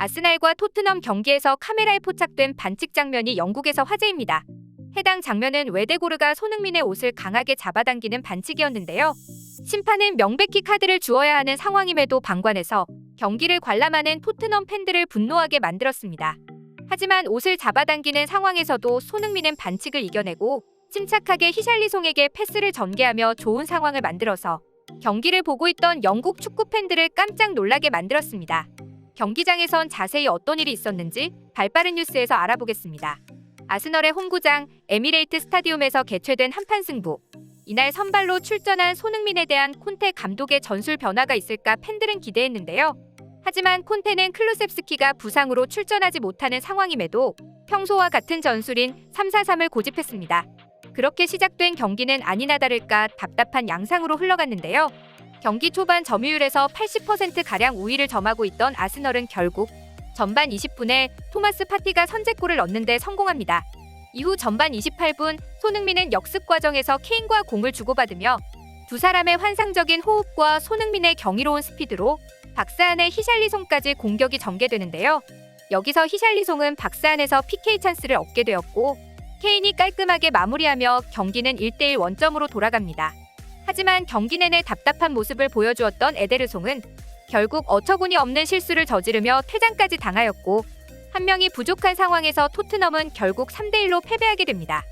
아스날과 토트넘 경기에서 카메라에 포착된 반칙 장면이 영국에서 화제입니다. 해당 장면은 웨데고르가 손흥민의 옷을 강하게 잡아당기는 반칙이었는데요. 심판은 명백히 카드를 주어야 하는 상황임에도 방관해서 경기를 관람하는 토트넘 팬들을 분노하게 만들었습니다. 하지만 옷을 잡아당기는 상황에서도 손흥민은 반칙을 이겨내고 침착하게 히샬리송에게 패스를 전개하며 좋은 상황을 만들어서 경기를 보고 있던 영국 축구 팬들을 깜짝 놀라게 만들었습니다. 경기장에선 자세히 어떤 일이 있었는지 발빠른 뉴스에서 알아보겠습니다. 아스널의 홈구장 에미레이트 스타디움에서 개최된 한판 승부. 이날 선발로 출전한 손흥민에 대한 콘테 감독의 전술 변화가 있을까 팬들은 기대했는데요. 하지만 콘테는 클루셉스키가 부상으로 출전하지 못하는 상황임에도 평소와 같은 전술인 3-4-3을 고집했습니다. 그렇게 시작된 경기는 아니나 다를까 답답한 양상으로 흘러갔는데요. 경기 초반 점유율에서 80%가량 우위를 점하고 있던 아스널은 결국 전반 20분에 토마스 파티가 선제골을 넣는데 성공합니다. 이후 전반 28분 손흥민은 역습 과정에서 케인과 공을 주고받으며 두 사람의 환상적인 호흡과 손흥민의 경이로운 스피드로 박스안의 히샬리송까지 공격이 전개되는데요. 여기서 히샬리송은 박스안에서 PK 찬스를 얻게 되었고 케인이 깔끔하게 마무리하며 경기는 1대1 원점으로 돌아갑니다. 하지만 경기 내내 답답한 모습을 보여주었던 에데르송은 결국 어처구니 없는 실수를 저지르며 퇴장까지 당하였고 한 명이 부족한 상황에서 토트넘은 결국 3대1로 패배하게 됩니다.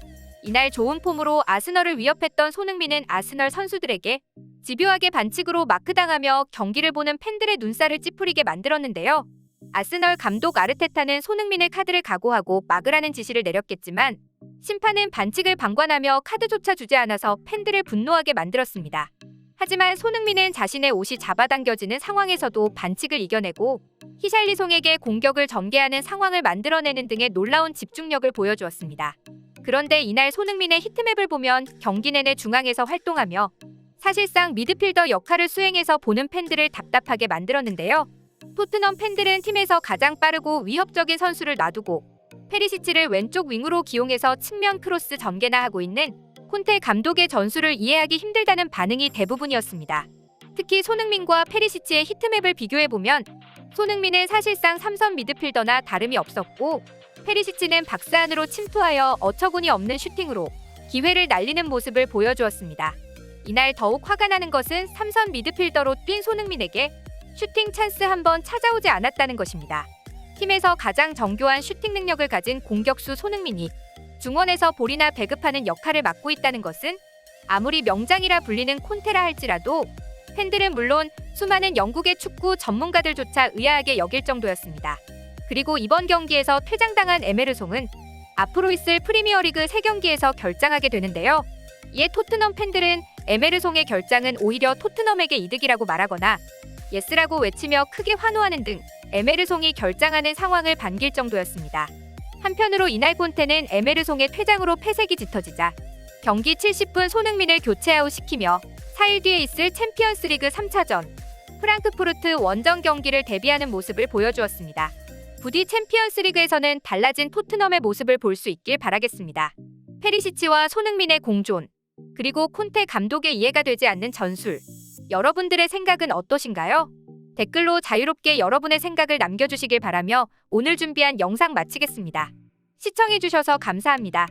이날 좋은 폼으로 아스널을 위협했던 손흥민은 아스널 선수들에게 집요하게 반칙으로 마크당하며 경기를 보는 팬들의 눈살을 찌푸리게 만들었는데요. 아스널 감독 아르테타는 손흥민의 카드를 각오하고 막으라는 지시를 내렸겠지만 심판은 반칙을 방관하며 카드조차 주지 않아서 팬들을 분노하게 만들었습니다. 하지만 손흥민은 자신의 옷이 잡아당겨지는 상황에서도 반칙을 이겨내고 히샬리송에게 공격을 전개하는 상황을 만들어내는 등의 놀라운 집중력을 보여주었습니다. 그런데 이날 손흥민의 히트맵을 보면 경기 내내 중앙에서 활동하며 사실상 미드필더 역할을 수행해서 보는 팬들을 답답하게 만들었는데요. 토트넘 팬들은 팀에서 가장 빠르고 위협적인 선수를 놔두고 페리시치를 왼쪽 윙으로 기용해서 측면 크로스 전개나 하고 있는 콘테 감독의 전술을 이해하기 힘들다는 반응이 대부분이었습니다. 특히 손흥민과 페리시치의 히트맵을 비교해보면 손흥민은 사실상 삼선 미드필더나 다름이 없었고 페리시치는 박스 안으로 침투하여 어처구니 없는 슈팅으로 기회를 날리는 모습을 보여주었습니다. 이날 더욱 화가 나는 것은 삼선 미드필더로 뛴 손흥민에게 슈팅 찬스 한 번 찾아오지 않았다는 것입니다. 팀에서 가장 정교한 슈팅 능력을 가진 공격수 손흥민이 중원에서 볼이나 배급하는 역할을 맡고 있다는 것은 아무리 명장이라 불리는 콘테라 할지라도 팬들은 물론 수많은 영국의 축구 전문가들조차 의아하게 여길 정도였습니다. 그리고 이번 경기에서 퇴장당한 에메르송은 앞으로 있을 프리미어리그 3경기에서 결장하게 되는데요. 이에 토트넘 팬들은 에메르송의 결장은 오히려 토트넘에게 이득이라고 말하거나 예스라고 외치며 크게 환호하는 등 에메르송이 결장하는 상황을 반길 정도였습니다. 한편으로 이날 콘테는 에메르송의 퇴장으로 패색이 짙어지자 경기 70분 손흥민을 교체 아웃 시키며 4일 뒤에 있을 챔피언스리그 3차전 프랑크푸르트 원정 경기를 대비하는 모습을 보여주었습니다. 부디 챔피언스리그에서는 달라진 토트넘의 모습을 볼 수 있길 바라겠습니다. 페리시치와 손흥민의 공존 그리고 콘테 감독의 이해가 되지 않는 전술 여러분들의 생각은 어떠신가요? 댓글로 자유롭게 여러분의 생각을 남겨주시길 바라며 오늘 준비한 영상 마치겠습니다. 시청해주셔서 감사합니다.